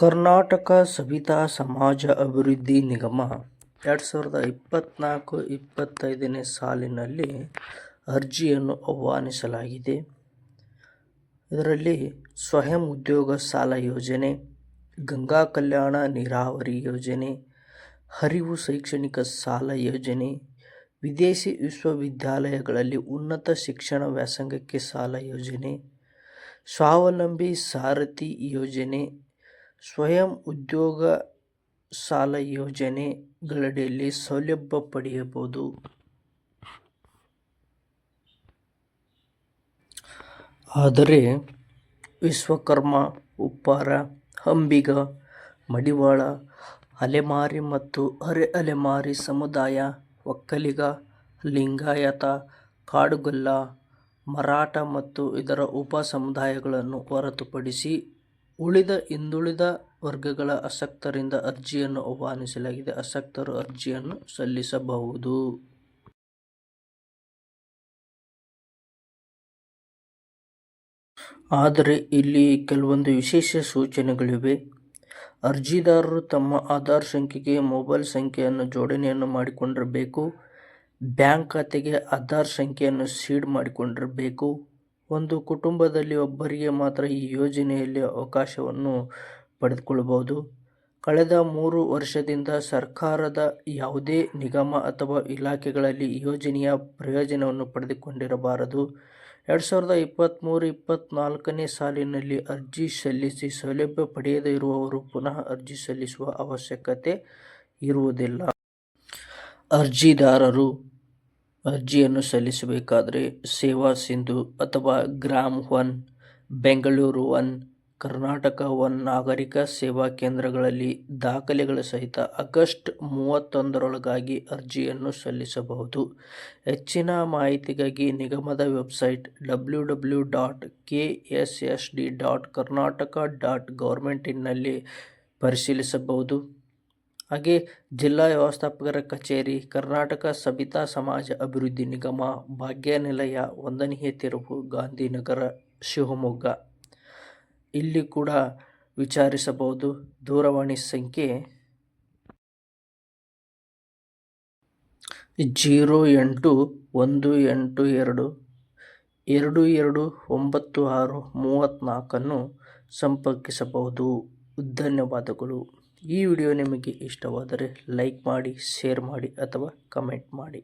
ಕರ್ನಾಟಕ ಸವಿತಾ ಸಮಾಜ ಅಭಿವೃದ್ಧಿ ನಿಗಮ ಎರಡು ಸಾವಿರದ ಇಪ್ಪತ್ತ್ನಾಲ್ಕು ಇಪ್ಪತ್ತೈದನೇ ಸಾಲಿನಲ್ಲಿ ಅರ್ಜಿಯನ್ನು ಆಹ್ವಾನಿಸಲಾಗಿದೆ. ಇದರಲ್ಲಿ ಸ್ವಯಂ ಉದ್ಯೋಗ ಸಾಲ ಯೋಜನೆ, ಗಂಗಾ ಕಲ್ಯಾಣ ನೀರಾವರಿ ಯೋಜನೆ, ಹರಿವು ಶೈಕ್ಷಣಿಕ ಸಾಲ ಯೋಜನೆ, ವಿದೇಶಿ ವಿಶ್ವವಿದ್ಯಾಲಯಗಳಲ್ಲಿ ಉನ್ನತ ಶಿಕ್ಷಣ ವ್ಯಾಸಂಗಕ್ಕೆ ಸಾಲ ಯೋಜನೆ, ಸ್ವಾವಲಂಬಿ ಸಾರಥಿ ಯೋಜನೆ ಸ್ವಯಂ ಉದ್ಯೋಗ ಸಾಲ ಯೋಜನೆಗಳಡಿಯಲ್ಲಿ ಸೌಲಭ್ಯ ಪಡೆಯಬಹುದು ಆದರೆ ವಿಶ್ವಕರ್ಮ, ಉಪ್ಪಾರ, ಅಂಬಿಗ, ಮಡಿವಾಳ, ಅಲೆಮಾರಿ ಮತ್ತು ಅರೆ ಅಲೆಮಾರಿ ಸಮುದಾಯ, ಒಕ್ಕಲಿಗ, ಲಿಂಗಾಯತ, ಕಾಡುಗೊಲ್ಲ, ಮರಾಠ ಮತ್ತು ಇತರ ಉಪ ಸಮುದಾಯಗಳನ್ನು ಹೊರತುಪಡಿಸಿ ಉಳಿದ ಹಿಂದುಳಿದ ವರ್ಗಗಳ ಆಸಕ್ತರಿಂದ ಅರ್ಜಿಯನ್ನು ಆಹ್ವಾನಿಸಲಾಗಿದೆ. ಆಸಕ್ತರು ಅರ್ಜಿಯನ್ನು ಸಲ್ಲಿಸಬಹುದು. ಆದರೆ ಇಲ್ಲಿ ಕೆಲವೊಂದು ವಿಶೇಷ ಸೂಚನೆಗಳಿವೆ. ಅರ್ಜಿದಾರರು ತಮ್ಮ ಆಧಾರ್ ಸಂಖ್ಯೆಗೆ ಮೊಬೈಲ್ ಸಂಖ್ಯೆಯನ್ನು ಜೋಡಣೆಯನ್ನು ಮಾಡಿಕೊಂಡಿರಬೇಕು. ಬ್ಯಾಂಕ್ ಖಾತೆಗೆ ಆಧಾರ್ ಸಂಖ್ಯೆಯನ್ನು ಸೀಡ್ ಮಾಡಿಕೊಂಡಿರಬೇಕು. ಒಂದು ಕುಟುಂಬದಲ್ಲಿ ಒಬ್ಬರಿಗೆ ಮಾತ್ರ ಈ ಯೋಜನೆಯಲ್ಲಿ ಅವಕಾಶವನ್ನು ಪಡೆದುಕೊಳ್ಳಬಹುದು. ಕಳೆದ ಮೂರು ವರ್ಷದಿಂದ ಸರ್ಕಾರದ ಯಾವುದೇ ನಿಗಮ ಅಥವಾ ಇಲಾಖೆಗಳಲ್ಲಿ ಈ ಯೋಜನೆಯ ಪ್ರಯೋಜನವನ್ನು ಪಡೆದುಕೊಂಡಿರಬಾರದು. ಎರಡು ಸಾವಿರದ ಇಪ್ಪತ್ತ್ಮೂರು ಇಪ್ಪತ್ತ್ನಾಲ್ಕನೇ ಸಾಲಿನಲ್ಲಿ ಅರ್ಜಿ ಸಲ್ಲಿಸಿ ಸೌಲಭ್ಯ ಪಡೆಯದೇ ಇರುವವರು ಪುನಃ ಅರ್ಜಿ ಸಲ್ಲಿಸುವ ಅವಶ್ಯಕತೆ ಇರುವುದಿಲ್ಲ. ಅರ್ಜಿದಾರರು ಅರ್ಜಿಯನ್ನು ಸಲ್ಲಿಸಬೇಕಾದರೆ ಸೇವಾ ಸಿಂಧು ಅಥವಾ Grama one, Bengaluru one, Karnataka one ನಾಗರಿಕ ಸೇವಾ ಕೇಂದ್ರಗಳಲ್ಲಿ ದಾಖಲೆಗಳ ಸಹಿತ ಆಗಸ್ಟ್ ಮೂವತ್ತೊಂದರೊಳಗಾಗಿ ಅರ್ಜಿಯನ್ನು ಸಲ್ಲಿಸಬಹುದು. ಹೆಚ್ಚಿನ ಮಾಹಿತಿಗಾಗಿ ನಿಗಮದ website W W dot K S S D dot Karnataka dot ಗೌರ್ಮೆಂಟಿನಲ್ಲಿ ಪರಿಶೀಲಿಸಬಹುದು. ಹಾಗೆ ಜಿಲ್ಲಾ ವ್ಯವಸ್ಥಾಪಕರ ಕಚೇರಿ, ಕರ್ನಾಟಕ ಸಬಿತಾ ಸಮಾಜ ಅಭಿವೃದ್ಧಿ ನಿಗಮ, ಭಾಗ್ಯನಿಲಯ ಒಂದನೆಯ ತಿರುವು, ಗಾಂಧಿನಗರ, ಶಿವಮೊಗ್ಗ. ಇಲ್ಲಿ ಕೂಡ ವಿಚಾರಿಸಬಹುದು ದೂರವಾಣಿ ಸಂಖ್ಯೆ ಜೀರೋ ಎಂಟು ಒಂದು ಎಂಟು ಎರಡು ಎರಡು ಎರಡು ಒಂಬತ್ತು ಆರು ಮೂವತ್ತ್ನಾಲ್ಕನ್ನು ಸಂಪರ್ಕಿಸಬಹುದು. ಧನ್ಯವಾದಗಳು. ಈ ವಿಡಿಯೋ ನಿಮಗೆ ಇಷ್ಟವಾದರೆ ಲೈಕ್ ಮಾಡಿ ಶೇರ್ ಮಾಡಿ ಅಥವಾ ಕಮೆಂಟ್ ಮಾಡಿ.